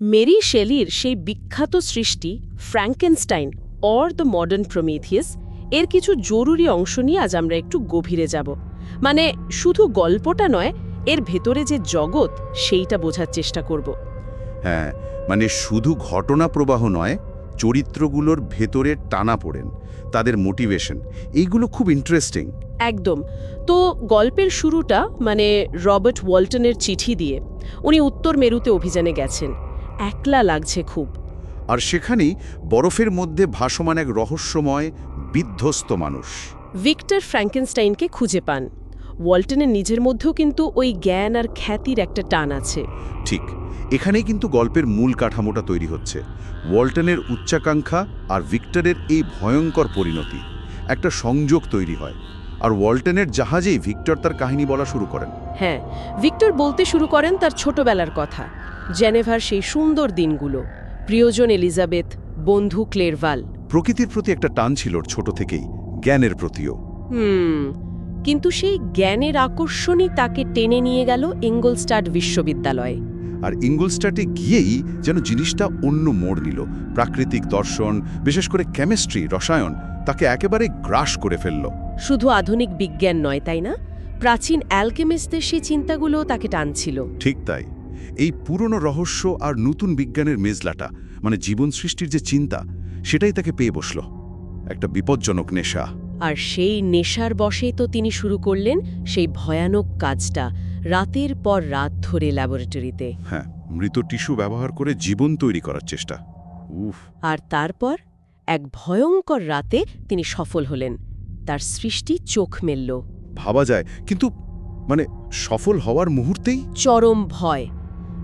Mary শেলির সেই বিখ্যাত সৃষ্টি Frankenstein or the modern Prometheus এর কিছু জরুরি অংশ নিয়ে আজ আমরা একটু গভীরে যাব। মানে শুধু গল্পটা নয় এর ভেতরে যে জগৎ সেইটা বোঝার চেষ্টা করব। হ্যাঁ মানে শুধু ঘটনা প্রবাহ নয় চরিত্রগুলোর ভেতরে টানা পড়েন তাদের মোটিভেশন এইগুলো খুব ইন্টারেস্টিং একদম। তো গল্পের শুরুটা মানে রবার্ট ওয়াল্টনের চিঠি দিয়ে উনি উত্তর মেরুতে অভিযানে গেছেন। একলা লাগছে খুব। আর সেখানেই বরফের মধ্যে ভাসমান এক রহস্যময় বিধ্বস্ত মানুষ। ভিক্টর ফ্র্যাঙ্কেনস্টাইনকে খুঁজে পান। ওয়াল্টনের নিজের মধ্যেও কিন্তু ওই জ্ঞান আর খ্যাতির একটা টান আছে। ঠিক এখানেই কিন্তু গল্পের মূল কাঠামোটা তৈরি হচ্ছে। ওয়াল্টনের উচ্চাকাঙ্ক্ষা আর ভিক্টরের এই ভয়ঙ্কর পরিণতি। একটা সংযোগ তৈরি হয়। আর ওয়াল্টনের জাহাজেই ভিক্টর তার কাহিনী বলা শুরু করেন। হ্যাঁ ভিক্টর বলতে শুরু করেন তার ছোটবেলার কথা। জেনেভার সেই সুন্দর দিনগুলো। প্রিয়জন এলিজাবেথ বন্ধু ক্লেরভাল। প্রকৃতির প্রতি একটা টান ছিল ওর ছোট থেকেই জ্ঞানের প্রতিও। হুম কিন্তু সেই জ্ঞানের আকর্ষণই তাকে টেনে নিয়ে গেল ইঙ্গলস্টাড বিশ্ববিদ্যালয়ে। আর ইঙ্গলস্টাটে গিয়েই যেন জিনিসটা অন্য মোড় নিল। প্রাকৃতিক দর্শন বিশেষ করে কেমিস্ট্রি রসায়ন তাকে একেবারে গ্রাস করে ফেলল। শুধু আধুনিক বিজ্ঞান নয় তাই না? প্রাচীন অ্যালকেমিস্টদের সেই চিন্তাগুলো তাকে টানছিল। ঠিক তাই। এই পুরনো রহস্য আর নতুন বিজ্ঞানের মেজলাটা মানে জীবন সৃষ্টির যে চিন্তা সেটাই তাকে পেয়ে বসল। একটা বিপজ্জনক নেশা। আর সেই নেশার বশেই তো তিনি শুরু করলেন সেই ভয়ানক কাজটা রাতের পর রাত ধরে ল্যাবরেটরিতে। হ্যাঁ মৃত টিস্যু ব্যবহার করে জীবন তৈরি করার চেষ্টা। উফ। আর তারপর এক ভয়ঙ্কর রাতে তিনি সফল হলেন। তার সৃষ্টি চোখ মেলল। ভাবা যায় কিন্তু মানে সফল হওয়ার মুহূর্তেই? চরম ভয়।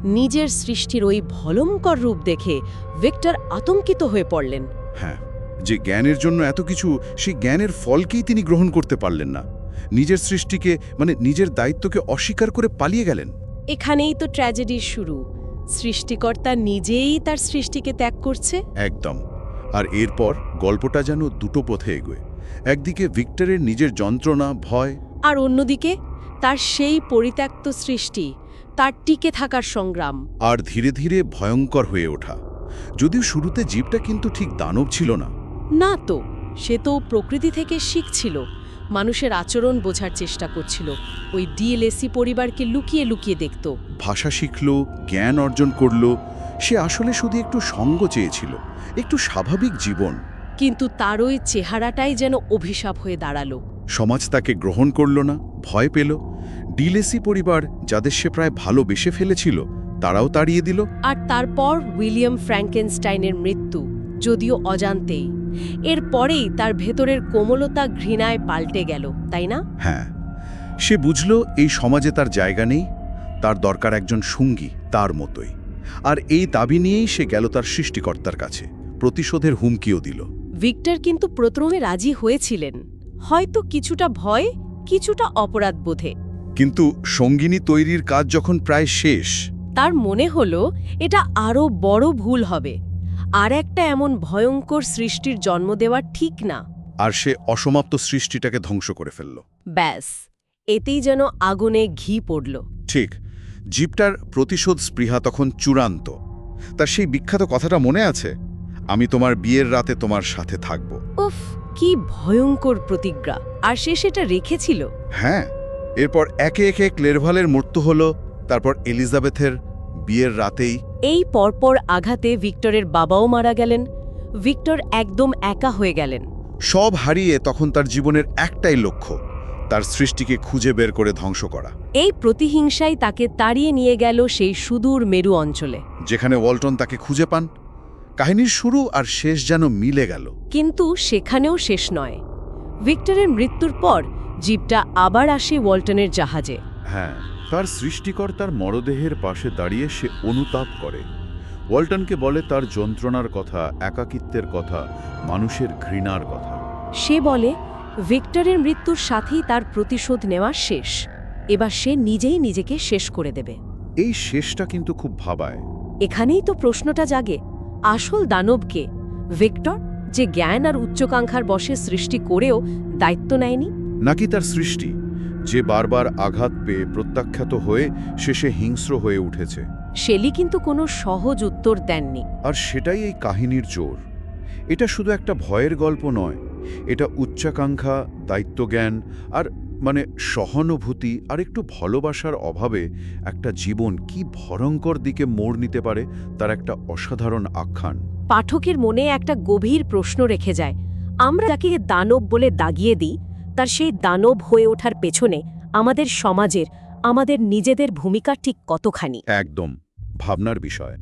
নিজের সৃষ্টির ওই ভলঙ্কর রূপ দেখে ভিক্টর আতঙ্কিত হয়ে পড়লেন। হ্যাঁ যে জ্ঞানের জন্য এত কিছু সেই জ্ঞানের ফলকেই তিনি গ্রহণ করতে পারলেন না। নিজের সৃষ্টিকে মানে নিজের দায়িত্বকে অস্বীকার করে পালিয়ে গেলেন। এখানেই তো ট্র্যাজেডির শুরু। সৃষ্টিকর্তা নিজেই তার সৃষ্টিকে ত্যাগ করছে। একদম। আর এরপর গল্পটা যেন দুটো পথে এগোয়। একদিকে ভিক্টরের নিজের যন্ত্রণা ভয়। আর অন্যদিকে তার সেই পরিত্যক্ত সৃষ্টি। তার টিকে থাকার সংগ্রাম। আর ধীরে ধীরে ভয়ঙ্কর হয়ে ওঠা। যদিও শুরুতে জীবটা কিন্তু ঠিক দানব ছিল না। না তো সে তো প্রকৃতি থেকে শিখছিল মানুষের আচরণ বোঝার চেষ্টা করছিল। ওই ডিএলএসি পরিবারকে লুকিয়ে লুকিয়ে দেখত। ভাষা শিখল জ্ঞান অর্জন করল। সে আসলে শুধু একটু সঙ্গ চেয়েছিল একটু স্বাভাবিক জীবন। কিন্তু তার ওই চেহারাটাই যেন অভিশাপ হয়ে দাঁড়াল। সমাজ তাকে গ্রহণ করল না ভয় পেল। ডিলেসি পরিবার যাদের সে প্রায় ভালোবেসে ফেলেছিল তারাও তাড়িয়ে দিল। আর তারপর উইলিয়াম ফ্র্যাঙ্কেনস্টাইনের মৃত্যু যদিও অজান্তেই। এরপরেই তার ভেতরের কোমলতা ঘৃণায় পাল্টে গেল তাই না? হ্যাঁ। সে বুঝল এই সমাজে তার জায়গা নেই তার দরকার একজন সঙ্গী তার মতোই। আর এই দাবি নিয়েই সে গেল তার সৃষ্টিকর্তার কাছে প্রতিশোধের হুমকিও দিল। ভিক্টর কিন্তু প্রথমে রাজি হয়েছিলেন। হয়তো কিছুটা ভয় কিছুটা অপরাধ বোধে কিন্তু সঙ্গিনী তৈরির কাজ যখন প্রায় শেষ তার মনে হলো এটা আরও বড় ভুল হবে। আর একটা এমন ভয়ঙ্কর সৃষ্টির জন্ম দেওয়া ঠিক না। আর সে অসমাপ্ত সৃষ্টিটাকে ধ্বংস করে ফেলল। ব্যাস এতেই যেন আগুনে ঘি পড়ল। ঠিক জীবটার প্রতিশোধ স্পৃহা তখন চূড়ান্ত। তার সেই বিখ্যাত কথাটা মনে আছে? আমি তোমার বিয়ের রাতে তোমার সাথে থাকব। উফ কি ভয়ঙ্কর প্রতিজ্ঞা। আর সে সেটা রেখেছিল? হ্যাঁ এরপর একে একে ক্লেরভালের মৃত্যু হল তারপর এলিজাবেথের বিয়ের রাতেই। এই পরপর আঘাতে ভিক্টরের বাবাও মারা গেলেন ভিক্টর একদম একা হয়ে গেলেন। সব হারিয়ে তখন তার জীবনের একটাই লক্ষ্য তার সৃষ্টিকে খুঁজে বের করে ধ্বংস করা। এই প্রতিহিংসাই তাকে তাড়িয়ে নিয়ে গেল সেই সুদূর মেরু অঞ্চলে। যেখানে ওয়ালটন তাকে খুঁজে পান। কাহিনীর শুরু আর শেষ যেন মিলে গেল। কিন্তু সেখানেও শেষ নয়। ভিক্টরের মৃত্যুর পর জিপটা আবার আসে ওয়াল্টনের জাহাজে। হ্যাঁ তার সৃষ্টিকর্তার মরদেহের পাশে দাঁড়িয়ে সে অনুতাপ করে। ওয়ালটনকে বলে তার যন্ত্রণার কথা একাকিত্বের কথা মানুষের ঘৃণার কথা। সে বলে ভিক্টরের মৃত্যুর সাথেই তার প্রতিশোধ নেওয়া শেষ। এবার সে নিজেই নিজেকে শেষ করে দেবে। এই শেষটা কিন্তু খুব ভাবায়। এখানেই তো প্রশ্নটা জাগে। আসল দানবকে ভিক্টর যে জ্ঞান আর উচ্চাকাঙ্ক্ষার বশে সৃষ্টি করেও দায়িত্ব নেয়নি? নাকি তার সৃষ্টি যে বারবার আঘাত পেয়ে প্রত্যাখ্যাত হয়ে শেষে হিংস্র হয়ে উঠেছে। শেলি কিন্তু কোনো সহজ উত্তর দেননি। আর সেটাই এই কাহিনীর জোর। এটা শুধু একটা ভয়ের গল্প নয় এটা উচ্চাকাঙ্ক্ষা দায়িত্বজ্ঞান আর মানে সহানুভূতি আর একটু ভালোবাসার অভাবে একটা জীবন কি ভয়ঙ্কর দিকে মোড় নিতে পারে তার একটা অসাধারণ আখ্যান। পাঠকের মনে একটা গভীর প্রশ্ন রেখে যায় আমরা যাকে দানব বলে দাগিয়ে দিই তার সেই দানব হয়ে ওঠার পেছনে আমাদের সমাজের, আমাদের নিজেদের ভূমিকা ঠিক কতখানি? একদম, ভাবনার বিষয়।